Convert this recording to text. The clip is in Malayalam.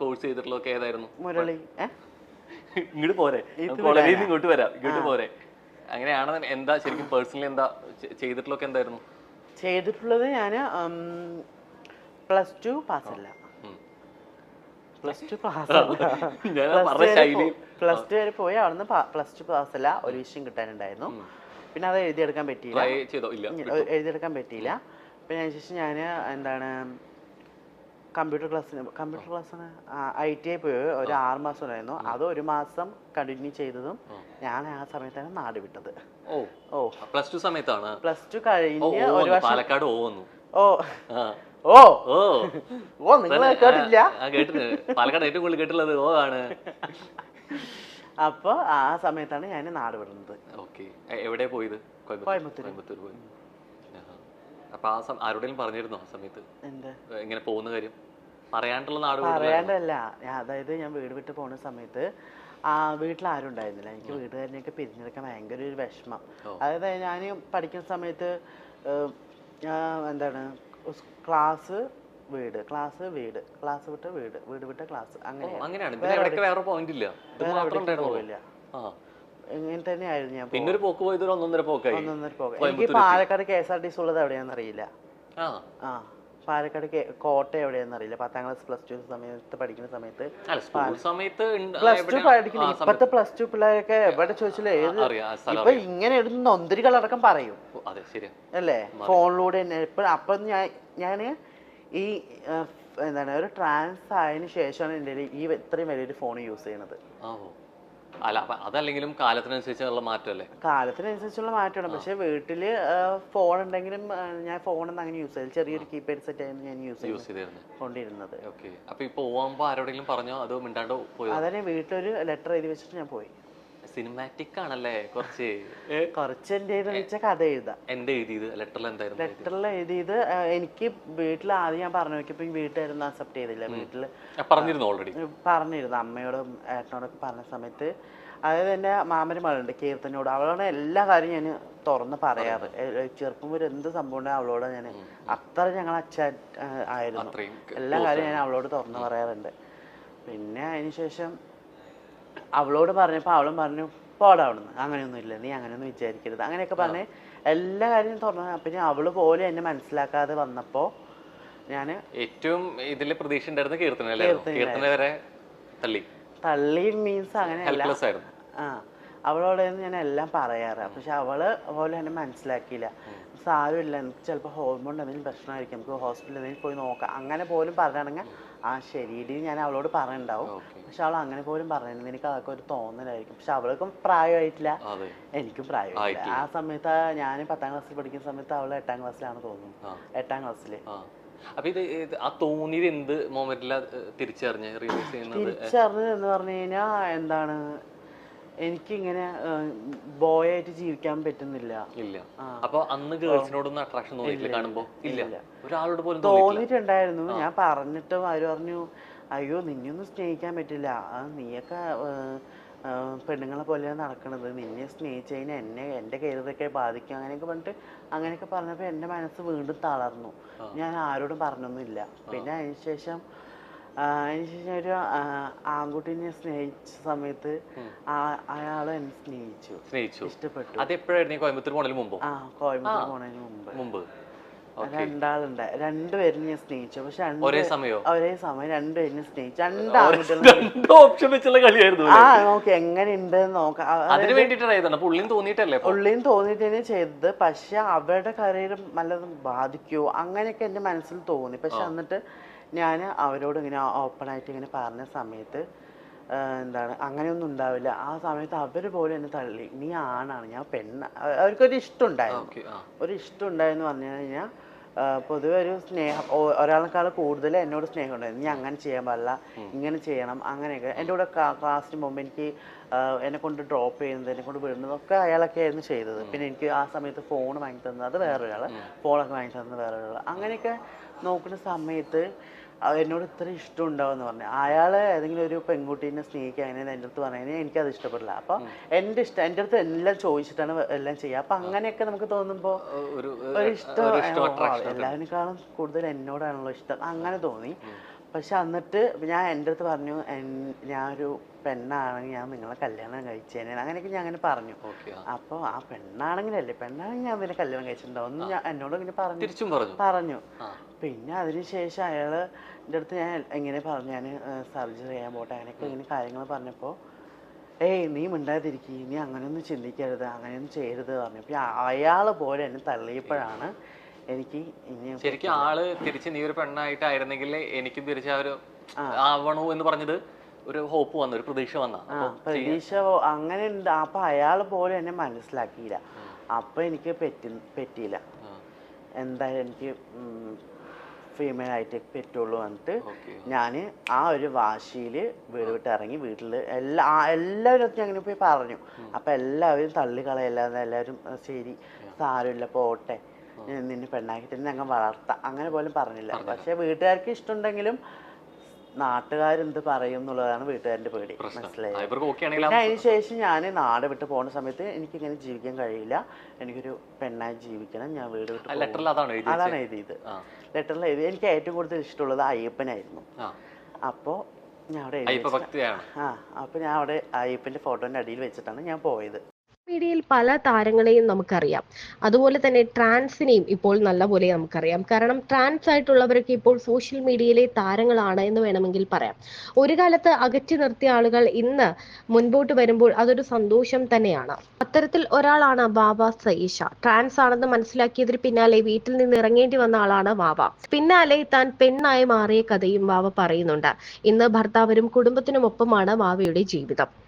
കോഴ്സ് ചെയ്തിട്ടുള്ളതൊക്കെ ഏതായിരുന്നു? മുരളി. ഇങ്ങോട്ട് പോരെ. കോളേജിൽ നിന്ന് ഇങ്ങോട്ട് വരാം. ഇങ്ങോട്ട് പോരെ. അങ്ങനെയാണെന്ന് എന്താ ശരിക്കും പേഴ്സണലി എന്താ ചെയ്തിട്ടുള്ള ചെയ്തിട്ടുള്ളതൊക്കെ എന്തായിരുന്നു? ചെയ്തിട്ടുള്ളത് ഞാൻ പ്ലസ് ടു പാസ്സല്ല അല്ല. പ്ലസ് ടു പാസ്സല്ല പ്ലസ് ടു വരെ പോയി അവിടുന്ന് പ്ലസ് ടു പാസ്സല്ല ഒരു വിഷയം കിട്ടാനുണ്ടായിരുന്നു. പിന്നെ അത് എഴുതിയെടുക്കാൻ പറ്റിയില്ല. എഴുതിയെടുക്കാൻ പറ്റിയില്ല. പിന്നെ അതിനുശേഷം ഞാൻ എന്താണ് കമ്പ്യൂട്ടർ ക്ലാസ്സിന് കമ്പ്യൂട്ടർ ക്ലാസ്സിന് ഐ ടി ഐ പോയി ഒരു ആറ് മാസം ഉണ്ടായിരുന്നു. അത് ഒരു മാസം കണ്ടിന്യൂ ചെയ്തതും ഞാൻ ആ സമയത്താണ് നാട് വിട്ടത്. ഓ. ഓ. പ്ലസ് ടു സമയത്താണ്? പ്ലസ് ടു കഴിഞ്ഞ് ഒരു വർഷം പാലക്കാട് പോകുന്നു ഓ. ഓ. ഓ. ഓ നിങ്ങൾ കേട്ടില്ല പാലക്കാട് ഏറ്റവും കൂടുതൽ കേട്ടുള്ളത് ഓ ആണ്. അപ്പോൾ ആ സമയത്താണ് ഞാൻ നാട് വിടുന്നത്. ഓക്കെ. എവിടെ പോയത്? കോയമ്പത്തൂർ. കോയമ്പത്തൂർ പോയി. അപ്പൊ ആ സമയം ആരോടെങ്കിലും പറഞ്ഞിരുന്നോ ആ സമയത്ത്? എന്ത്? ഇങ്ങനെ പോകുന്ന കാര്യം? പറയാണ്ടുള്ള നാട്? പറയാണ്ടല്ല. അതായത് ഞാൻ വീട് വിട്ട് പോണ സമയത്ത് ആ വീട്ടിൽ ആരും ഉണ്ടായിരുന്നില്ല. എനിക്ക് വീട്ടുകാരനെയൊക്കെ പിരിഞ്ഞെടുക്കാൻ ഭയങ്കര ഒരു വിഷമം. അതായത് ഞാൻ പഠിക്കുന്ന സമയത്ത് എന്താണ് ക്ലാസ് വീട് ക്ലാസ് വീട് ക്ലാസ് വിട്ട് വീട് വീട് വിട്ട് ക്ലാസ് അങ്ങനെ അങ്ങനെയാണ്. വേറെ പോയിന്റ് ഇല്ല. ഇങ്ങനെ തന്നെയായിരുന്നു ഞാൻ പിന്നെ ഒരു പോക്ക് പോയത് ഒന്നൊന്നര പോക്കായി. ഒന്നൊന്നര പോക്ക്. എനിക്ക് Palakkad K S R T C ഉള്ളത് എവിടെയാണെന്ന് അറിയില്ല. ആ. പാലക്കാട് കോട്ട എവിടെയാണെന്ന് അറിയില്ല. പത്താം ക്ലാസ് പ്ലസ് ടു സമയത്ത് പഠിക്കുന്ന സമയത്ത് പ്ലസ് ടു? പഠിക്കുന്ന ഇപ്പത്തെ പ്ലസ് ടു പിള്ളേരൊക്കെ എവിടെ ചോദിച്ചില്ലേ ഏത് ഇപ്പൊ ഇങ്ങനെ ഇടുന്ന നൊന്തിരികളടക്കം പറയും. അല്ലേ? ഫോണിലൂടെ തന്നെ. ഇപ്പൊ അപ്പൊ ഞാൻ ഞാൻ ഈ എന്താണ് ഒരു ട്രാൻസ് ആയതിനു ശേഷമാണ് എന്റെ ഈ ഇത്രയും വലിയൊരു ഫോൺ യൂസ് ചെയ്യണത്. അല്ല അപ്പൊ അതല്ലെങ്കിലും കാലത്തിനനുസരിച്ചുള്ള മാറ്റമല്ലേ? കാലത്തിനനുസരിച്ചുള്ള മാറ്റമാണ്. പക്ഷെ വീട്ടിൽ ഫോൺ ഉണ്ടെങ്കിലും ഞാൻ ഫോണൊന്നും അങ്ങനെ യൂസ് ചെയ്തില്ല. ചെറിയൊരു കീപാഡ് സെറ്റ് ആയിരുന്നു ഞാൻ യൂസ് യൂസ് ചെയ്തിരുന്നു. കൊണ്ടിരുന്നത് ഓക്കെ. അപ്പൊ ഇപ്പൊ പോകുമ്പോ ആരോടെങ്കിലും പറഞ്ഞോ? അതോ മിണ്ടാണ്ടോ പോയോ? അതന്നെ വീട്ടിലൊരു ലെറ്റർ എഴുതി വെച്ചിട്ട് ഞാൻ പോയി. സിനിമാറ്റിക് ആണല്ലേ? കുറച്ച് കുറച്ച് എന്റെ വെച്ച കഥ എഴുതാം എന്റെ എഴുതിയത്? ലെറ്ററിൽ എന്തായിരുന്നു? ലെറ്ററിൽ എഴുതിയത് എനിക്ക് വീട്ടിൽ ആദ്യം ഞാൻ പറഞ്ഞു നോക്കിയപ്പോ വീട്ടുകാരൊന്നും അക്സെപ്റ്റ് ചെയ്തില്ല. വീട്ടിൽ പറഞ്ഞിരുന്നു ഓൾറെഡി പറഞ്ഞിരുന്നു. അമ്മയോടും ഏട്ടനോടൊക്കെ പറഞ്ഞ സമയത്ത്. അതായത് എന്റെ മാമന് മകളുണ്ട് കീർത്തനോട്. അവളോട് എല്ലാ കാര്യവും ഞാൻ തുറന്ന് പറയാറ്. ചെറുപ്പം ഒരു എന്ത് സംഭവം അവളോട് ഞാൻ അത്ര ഞങ്ങൾ അച്ഛൻ ആയിരുന്നു. എല്ലാ കാര്യവും ഞാൻ അവളോട് തുറന്ന് പറയാറുണ്ട്. പിന്നെ അതിന് ശേഷം അവളോട് പറഞ്ഞപ്പോൾ അവളും പറഞ്ഞു പോടാ അവിടുന്ന് അങ്ങനെയൊന്നും ഇല്ല നീ അങ്ങനെയൊന്നും വിചാരിക്കരുത്. അങ്ങനെയൊക്കെ പറഞ്ഞ് എല്ലാ കാര്യവും തുറന്നു പിന്നെ അവൾ പോലും എന്നെ മനസ്സിലാക്കാതെ വന്നപ്പോൾ ഞാൻ ഏറ്റവും ഇതിൽ പ്രതീക്ഷ ഉണ്ടായിരുന്ന കീർത്തന വരെ തള്ളി. തള്ളി മീൻസ് അങ്ങനെ ആ. അവളോട് ഞാൻ എല്ലാം പറയാറ്. പക്ഷെ അവൾ പോലും എന്നെ മനസ്സിലാക്കിയില്ല. സാരമില്ല. എനിക്ക് ചിലപ്പോൾ ഹോർമോൺ എന്തെങ്കിലും പ്രശ്നമായിരിക്കും. നമുക്ക് ഹോസ്പിറ്റലിൽ എന്തെങ്കിലും പോയി നോക്കാം. അങ്ങനെ പോലും പറഞ്ഞാണെങ്കിൽ ആ ശരിയിടി ഞാൻ അവളോട് പറയണ്ടാവും. പക്ഷെ അവൾ അങ്ങനെ പോലും പറഞ്ഞിരുന്നു എനിക്ക് അതൊക്കെ ഒരു തോന്നലായിരിക്കും. പക്ഷെ അവൾക്കും പ്രായമായിട്ടില്ല. എനിക്കും പ്രായമായിട്ടില്ല. ആ സമയത്ത് ഞാൻ പത്താം ക്ലാസ്സിൽ പഠിക്കുന്ന സമയത്ത് അവൾ എട്ടാം ക്ലാസ്സിലാണ് തോന്നുന്നു. എട്ടാം ക്ലാസ്സിൽ അപ്പൊ ഇത് ഇത് ആ തോന്നിയത് എന്ത് മൊമെന്റിലാ തിരിച്ചറിഞ്ഞ് റിയലൈസ് ചെയ്യുന്നത്? തിരിച്ചറിഞ്ഞത് എന്ന് പറഞ്ഞു കഴിഞ്ഞാൽ എന്താണ്? എനിക്കിങ്ങനെ ബോയ് ആയിട്ട് ജീവിക്കാൻ പറ്റുന്നില്ല. ഇല്ല. അപ്പൊ അന്ന് ഗേൾസിനോടൊന്നും അട്രാക്ഷൻ കാണുമ്പോ? ഇല്ല. ഒരാളോട് പോലും തോന്നി തോന്നിയിട്ടുണ്ടായിരുന്നു. ഞാൻ പറഞ്ഞിട്ട് അവർ പറഞ്ഞു അയ്യോ നിന്നെയൊന്നും സ്നേഹിക്കാൻ പറ്റില്ല. നീയൊക്കെ പെണ്ണുങ്ങളെ പോലെയാണ് നടക്കണത്. നിന്നെ സ്നേഹിച്ചു കഴിഞ്ഞാൽ എന്നെ എന്റെ കരിയറൊക്കെ ബാധിക്കും. അങ്ങനെയൊക്കെ പറഞ്ഞിട്ട് അങ്ങനെയൊക്കെ പറഞ്ഞപ്പോൾ എന്റെ മനസ്സ് വീണ്ടും തളർന്നു. ഞാൻ ആരോടും പറഞ്ഞൊന്നുമില്ല. പിന്നെ അതിന് ഒരു ആൺകുട്ടീനെ സ്നേഹിച്ച സമയത്ത് അയാളെ എന്നെ സ്നേഹിച്ചു. സ്നേഹിച്ചു. ഇഷ്ടപ്പെട്ടു. അത് എപ്പോഴായിരുന്നു ഈ കോയമ്പത്തൂർ പോണതിന് മുമ്പ്? ആ കോയമ്പത്തൂർ പോണതിന് മുമ്പ്. മുമ്പ്. രണ്ടാളുണ്ട്. രണ്ടുപേരും ഞാൻ സ്നേഹിച്ചു. പക്ഷെ ഒരേ സമയം ഒരേ സമയം രണ്ടുപേരും സ്നേഹിച്ചു. രണ്ട് ഓപ്ഷൻ വെച്ചുള്ള കളിയായിരുന്നു ആ നോക്കി എങ്ങനെയുണ്ട് അതിന് വേണ്ടിട്ടാണ് പുള്ളിയും തോന്നിയിട്ടല്ലേ പുള്ളിയും തോന്നിയിട്ട് തന്നെ ചെയ്തത്. പക്ഷെ അവരുടെ കരിയർ നല്ലതും ബാധിക്കുമോ അങ്ങനെയൊക്കെ എന്റെ മനസ്സിൽ തോന്നി. പക്ഷെ എന്നിട്ട് ഞാൻ അവരോട് ഇങ്ങനെ ഓപ്പൺ ആയിട്ട് ഇങ്ങനെ പറഞ്ഞ സമയത്ത് എന്താണ് അങ്ങനെയൊന്നും ഉണ്ടാവില്ല. ആ സമയത്ത് അവർ പോലും എന്നെ തള്ളി. നീ ആണാണ് ഞാൻ പെണ്ണ. അവ- അവർക്കൊരു ഇഷ്ടം ഉണ്ടായിരുന്നു ഒരു ഇഷ്ടം ഉണ്ടായെന്ന് പറഞ്ഞു കഴിഞ്ഞാൽ പൊതുവെ ഒരു സ്നേഹം ഒരാളെക്കാൾ കൂടുതൽ എന്നോട് സ്നേഹം ഉണ്ടായിരുന്നു നീ അങ്ങനെ ചെയ്യാൻ പാടില്ല. ഇങ്ങനെ ചെയ്യണം. അങ്ങനെയൊക്കെ. എന്റെ കൂടെ ക്ലാസ്സിന് മുമ്പ് എനിക്ക് എന്നെ കൊണ്ട് ഡ്രോപ്പ് ചെയ്യുന്നത് എന്നെ കൊണ്ട് വിടുന്നതൊക്കെ അയാളൊക്കെ ആയിരുന്നു ചെയ്തത്. പിന്നെ എനിക്ക് ആ സമയത്ത് ഫോൺ വാങ്ങി തന്നത് അത് വേറൊരാൾ ഫോണൊക്കെ വാങ്ങി തന്നത് വേറൊരാൾ അങ്ങനെയൊക്കെ നോക്കുന്ന സമയത്ത് എന്നോട് ഇത്ര ഇഷ്ടം ഉണ്ടാവുമെന്ന് പറഞ്ഞു. അയാൾ ഏതെങ്കിലും ഒരു പെൺകുട്ടീനെ സ്നേഹിക്കുക അങ്ങനെ എന്റെ അടുത്ത് പറഞ്ഞു കഴിഞ്ഞാൽ എനിക്കത് ഇഷ്ടപ്പെടില്ല. അപ്പൊ എന്റെ ഇഷ്ടം എന്റെ അടുത്ത് എല്ലാം ചോദിച്ചിട്ടാണ് എല്ലാം ചെയ്യുക. അപ്പം അങ്ങനെയൊക്കെ നമുക്ക് തോന്നുമ്പോൾ ഒരു ഇഷ്ടം എല്ലാവരെക്കാളും കൂടുതൽ എന്നോടാണല്ലോ ഇഷ്ടം. അങ്ങനെ തോന്നി. പക്ഷെ എന്നിട്ട് ഞാൻ എന്റെ അടുത്ത് പറഞ്ഞു "എൻ- ഒരു പെണ്ണാണെങ്കിൽ ഞാൻ നിങ്ങളെ കല്യാണം കഴിച്ചേനെ. അങ്ങനെയൊക്കെ ഞാൻ അങ്ങനെ പറഞ്ഞു. ഓക്കെ അപ്പോൾ ആ പെണ്ണാണെങ്കിലല്ലേ പെണ്ണാണെങ്കിൽ ഞാൻ നിന്നെ കല്യാണം കഴിച്ചിട്ടുണ്ടാവും ഞാൻ എന്നോട് ഇങ്ങനെ പറഞ്ഞു. പറഞ്ഞു. പറഞ്ഞു. പിന്നെ അതിനുശേഷം അയാൾ എന്റെ അടുത്ത് ഞാൻ എങ്ങനെ പറഞ്ഞു ഞാൻ സർജറി ചെയ്യാൻ പോട്ടെ. അങ്ങനെയൊക്കെ ഇങ്ങനെ കാര്യങ്ങൾ പറഞ്ഞപ്പോൾ ഏയ് നീ മിണ്ടാതിരിക്കുക നീ അങ്ങനെയൊന്നും ചിന്തിക്കരുത് അങ്ങനെയൊന്നും ചെയ്യരുത് പറഞ്ഞു അപ്പോൾ അയാൾ പോലെ എന്നെ തള്ളിയപ്പോഴാണ് എനിക്ക് ശരിക്കും ആൾ തിരിച്ച് നീ ഒരു പെണ്ണായിട്ടായിരുന്നെങ്കിൽ എനിക്കും തിരിച്ച് ആ ഒരു ആവണോ എന്ന് പറഞ്ഞത് ഒരു ഹോപ്പ് വന്നു ഒരു പ്രതീക്ഷ വന്ന. പ്രതീക്ഷ അങ്ങനെ അപ്പൊ അയാൾ പോലും എന്നെ മനസ്സിലാക്കിയില്ല. അപ്പൊ എനിക്ക് പറ്റി പറ്റിയില്ല. എന്തായാലും എനിക്ക് ഫീമെയിൽ ആയിട്ട് പറ്റുള്ളൂ എന്നിട്ട് ഞാൻ ആ ഒരു വാശിയിൽ വീട് വിട്ട് ഇറങ്ങി വീട്ടിൽ എല്ലാ എല്ലാവരും അങ്ങനെ പോയി പറഞ്ഞു. അപ്പം എല്ലാവരും തള്ളിക്കളയല്ലാതെ എല്ലാവരും ശരി സാരമില്ല പോട്ടെ. നിന്നെ പെണ്ണാക്കിയിട്ട് ഞങ്ങൾ വളർത്താം. അങ്ങനെ പോലും പറഞ്ഞില്ല. പക്ഷെ വീട്ടുകാർക്ക് ഇഷ്ടമുണ്ടെങ്കിലും നാട്ടുകാരെന്ത് പറയും എന്നുള്ളതാണ് വീട്ടുകാരുടെ പേടി. മനസ്സിലായി? പിന്നെ അതിന് ശേഷം ഞാൻ നാട് വിട്ട് പോകുന്ന സമയത്ത് എനിക്ക് ഇങ്ങനെ ജീവിക്കാൻ കഴിയില്ല. എനിക്കൊരു പെണ്ണായി ജീവിക്കണം. ഞാൻ വീട് വിട്ട് അതാണ് എഴുതി അതാണ് എഴുതിയത്. ലെറ്ററിൽ എഴുതി. എനിക്ക് ഏറ്റവും കൂടുതൽ ഇഷ്ടമുള്ളത് അയ്യപ്പനായിരുന്നു. അപ്പോൾ ഞാൻ അവിടെ ആ അപ്പോൾ ഞാൻ അവിടെ അയ്യപ്പന്റെ ഫോട്ടോന്റെ അടിയിൽ വെച്ചിട്ടാണ് ഞാൻ പോയത്. മീഡിയയിൽ പല താരങ്ങളെയും നമുക്കറിയാം. അതുപോലെ തന്നെ ട്രാൻസിനെയും ഇപ്പോൾ നല്ലപോലെ നമുക്കറിയാം. കാരണം ട്രാൻസ് ആയിട്ടുള്ളവരൊക്കെ ഇപ്പോൾ സോഷ്യൽ മീഡിയയിലെ താരങ്ങളാണ് എന്ന് വേണമെങ്കിൽ പറയാം. ഒരു കാലത്ത് അകറ്റി നിർത്തിയ ആളുകൾ ഇന്ന് മുൻപോട്ട് വരുമ്പോൾ അതൊരു സന്തോഷം തന്നെയാണ്. അത്തരത്തിൽ ഒരാളാണ് ബാബ സയീഷ. ട്രാൻസ് ആണെന്ന് മനസ്സിലാക്കിയതിന് പിന്നാലെ വീട്ടിൽ നിന്ന് ഇറങ്ങേണ്ടി വന്ന ആളാണ് ബാബ പിന്നാലെ താൻ പെണ്ണായി മാറിയ കഥയും ബാബ പറയുന്നുണ്ട്. ഇന്ന് ഭർത്താവിനും കുടുംബത്തിനുമൊപ്പമാണ് വാവയുടെ ജീവിതം.